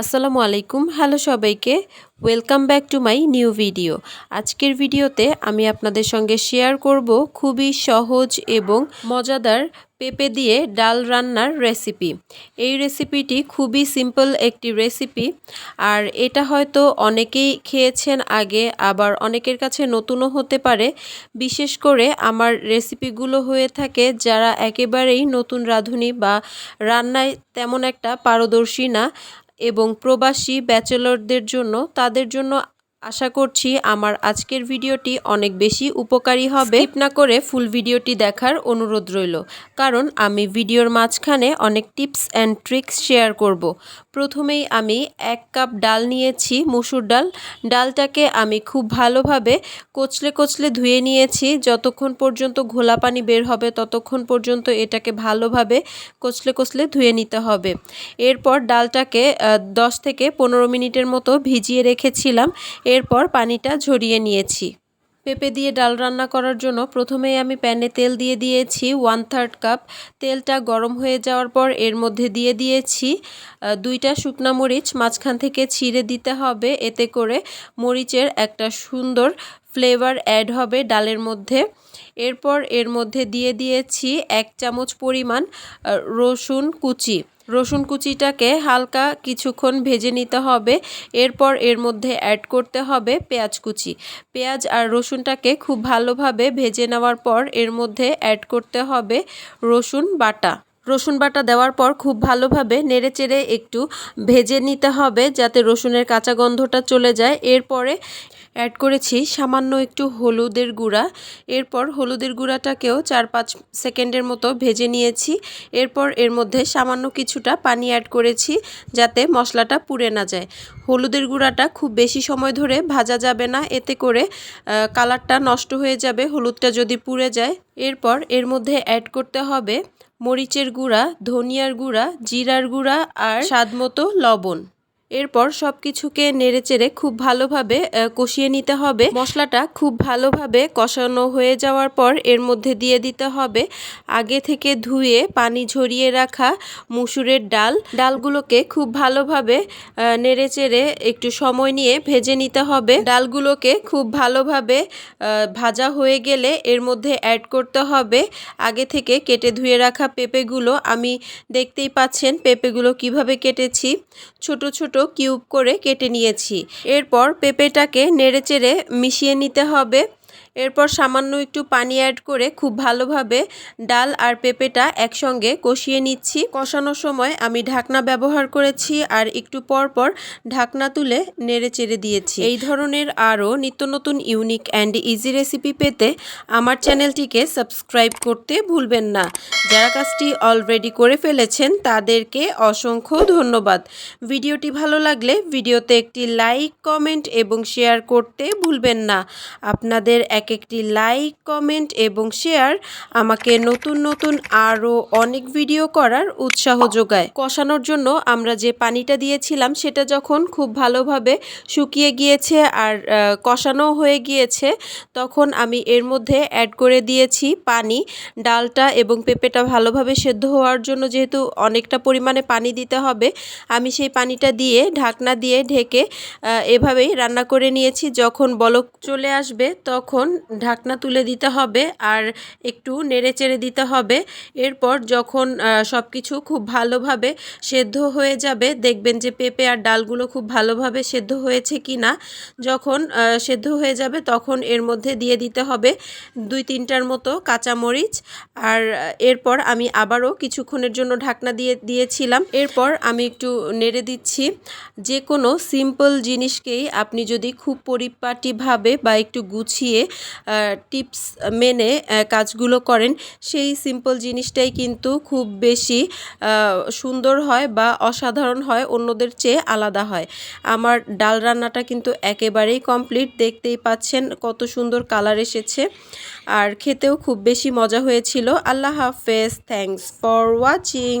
আসসালামু আলাইকুম, হ্যালো সবাইকে, welcome back to my new video. আজকের ভিডিওতে আমি আপনাদের সঙ্গে শেয়ার করব খুবই সহজ এবং মজাদার পেঁপে দিয়ে ডাল রান্নার রেসিপি। এই রেসিপিটি খুবই সিম্পল একটি রেসিপি, আর এটা হয়তো অনেকেই খেয়েছেন আগে, আবার অনেকের কাছে নতুনও হতে পারে। বিশেষ করে আমার রেসিপিগুলো হয়ে থাকে যারা একেবারেই নতুন রাঁধুনি বা রান্নায় তেমন একটা পারদর্শী না এবং প্রবাসী ব্যাচেলরদের জন্য তাদের জন্য আশা করছি আমার আজকের ভিডিওটি অনেক বেশি উপকারী হবে। না করে ফুল ভিডিওটি দেখার অনুরোধ রইল, কারণ আমি ভিডিওর মাঝখানে অনেক টিপস অ্যান্ড ট্রিক্স শেয়ার করব। প্রথমেই আমি এক কাপ ডাল নিয়েছি, মুসুর ডাল। ডালটাকে আমি খুব ভালোভাবে কচলে কচলে ধুয়ে নিয়েছি। যতক্ষণ পর্যন্ত ঘোলা পানি বের হবে, ততক্ষণ পর্যন্ত এটাকে ভালোভাবে কচলে কচলে ধুয়ে নিতে হবে। এরপর ডালটাকে দশ থেকে পনেরো মিনিটের মতো ভিজিয়ে রেখেছিলাম। এরপর পানিটা ঝরিয়ে নিয়েছি। পেঁপে দিয়ে ডাল রান্না করার জন্য প্রথমেই আমি প্যানে তেল দিয়ে দিয়েছি ওয়ান থার্ড কাপ তেলটা গরম হয়ে যাওয়ার পর এর মধ্যে দিয়ে দিয়েছি দুইটা শুকনা মরিচ। মাঝখান থেকে ছিঁড়ে দিতে হবে, এতে করে মরিচের একটা সুন্দর ফ্লেভার অ্যাড হবে ডালের মধ্যে। এরপর এর মধ্যে দিয়ে দিয়েছি এক চামচ পরিমাণ রসুন কুচি। রসুন কুচিটাকে হালকা কিছুক্ষণ ভেজে নিতে হবে। এরপর এর মধ্যে অ্যাড করতে হবে পেঁয়াজ কুচি। পেঁয়াজ আর রসুনটাকে খুব ভালোভাবে ভেজে নেওয়ার পর এর মধ্যে অ্যাড করতে হবে রসুন বাটা। রসুন বাটা দেওয়ার পর খুব ভালোভাবে নেড়েচেড়ে একটু ভেজে নিতে হবে যাতে রসুনের কাঁচা গন্ধটা চলে যায়। এরপরে অ্যাড করেছি সামান্য একটু হলুদের গুঁড়া। এরপর হলুদের গুঁড়াটাকেও চার পাঁচ সেকেন্ডের মতো ভেজে নিয়েছি। এরপর এর মধ্যে সামান্য কিছুটা পানি অ্যাড করেছি যাতে মশলাটা পুড়ে না যায়। হলুদের গুঁড়াটা খুব বেশি সময় ধরে ভাজা যাবে না, এতে করে কালারটা নষ্ট হয়ে যাবে, হলুদটা যদি পুড়ে যায়। এরপর এর মধ্যে অ্যাড করতে হবে মরিচের গুঁড়া ধনিয়ার গুঁড়া জিরার গুঁড়া আর স্বাদমতো লবণ। এরপর সব কিছুকে নেড়েচেড়ে খুব ভালোভাবে কষিয়ে নিতে হবে। মশলাটা খুব ভালোভাবে কষানো হয়ে যাওয়ার পর এর মধ্যে দিয়ে দিতে হবে। আগে থেকে ধুয়ে পানি ঝরিয়ে রাখা মুসুরের ডাল। ডালগুলোকে খুব ভালোভাবে নেড়েচেড়ে একটু সময় নিয়ে ভেজে নিতে হবে। ডালগুলোকে খুব ভালোভাবে ভাজা হয়ে গেলে এর মধ্যে অ্যাড করতে হবে। আগে থেকে কেটে ধুয়ে রাখা পেঁপেগুলো। আমি দেখতেই পাচ্ছেন পেঁপেগুলো কীভাবে কেটেছি। ছোট ছোট কিউব করে কেটে নিয়েছি। এরপর পেঁপেটাকে নেড়েচেড়ে মিশিয়ে নিতে হবে। এরপর সামান্য একটু পানি অ্যাড করে খুব ভালোভাবে ডাল আর পেঁপেটা একসঙ্গে কষিয়ে নিচ্ছি। কষানোর সময় আমি ঢাকনা ব্যবহার করেছি আর একটু পর পর ঢাকনা তুলে নেড়ে চেড়ে দিয়েছি। এই ধরনের আরও নিত্য নতুন ইউনিক অ্যান্ড ইজি রেসিপি পেতে আমার চ্যানেলটিকে সাবস্ক্রাইব করতে ভুলবেন না। যারা কাজটি অলরেডি করে ফেলেছেন তাদেরকে অসংখ্য ধন্যবাদ। ভিডিওটি ভালো লাগলে ভিডিওতে একটি লাইক কমেন্ট এবং শেয়ার করতে ভুলবেন না। আপনাদের এক এক একটি লাইক, কমেন্ট এবং শেয়ার আমাকে নতুন নতুন আরও অনেক ভিডিও করার উৎসাহ যোগায়। কষানোর জন্য আমরা যে পানিটা দিয়েছিলাম সেটা যখন খুব ভালোভাবে শুকিয়ে গিয়েছে আর কষানো হয়ে গিয়েছে, তখন আমি এর মধ্যে অ্যাড করে দিয়েছি পানি। ডালটা এবং পেঁপেটা ভালোভাবে সেদ্ধ হওয়ার জন্য যেহেতু অনেকটা পরিমাণে পানি দিতে হবে, আমি সেই পানিটা দিয়ে ঢাকনা দিয়ে ঢেকে এভাবেই রান্না করে নিয়েছি। যখন বলক চলে আসবে তখন ঢাকনা তুলে দিতে হবে আর একটু নেড়ে চেড়ে দিতে হবে। এরপর যখন সব কিছু খুব ভালোভাবে সেদ্ধ হয়ে যাবে, দেখবেন যে পেঁপে আর ডালগুলো খুব ভালোভাবে সেদ্ধ হয়েছে কি না যখন সেদ্ধ হয়ে যাবে তখন এর মধ্যে দিয়ে দিতে হবে দুই তিনটার মতো কাঁচামরিচ। আর এরপর আমি আবারও কিছুক্ষণের জন্য ঢাকনা দিয়ে, দিয়েছিলাম। এরপর আমি একটু নেড়ে দিচ্ছি। যে কোনো সিম্পল জিনিসকেই আপনি যদি খুব পরিপাটিভাবে বা একটু গুছিয়ে টিপস মেনে কাজগুলো করেন। সেই সিম্পল জিনিসটাই কিন্তু খুব বেশি সুন্দর হয় বা অসাধারণ হয়, অন্যদের চেয়ে আলাদা হয়। আমার ডাল রান্নাটা কিন্তু একেবারেই কমপ্লিট দেখতেই পাচ্ছেন কত সুন্দর কালার এসেছে। আর খেতেও খুব বেশি মজা হয়েছিল। আল্লাহ হাফেজ। Thanks for watching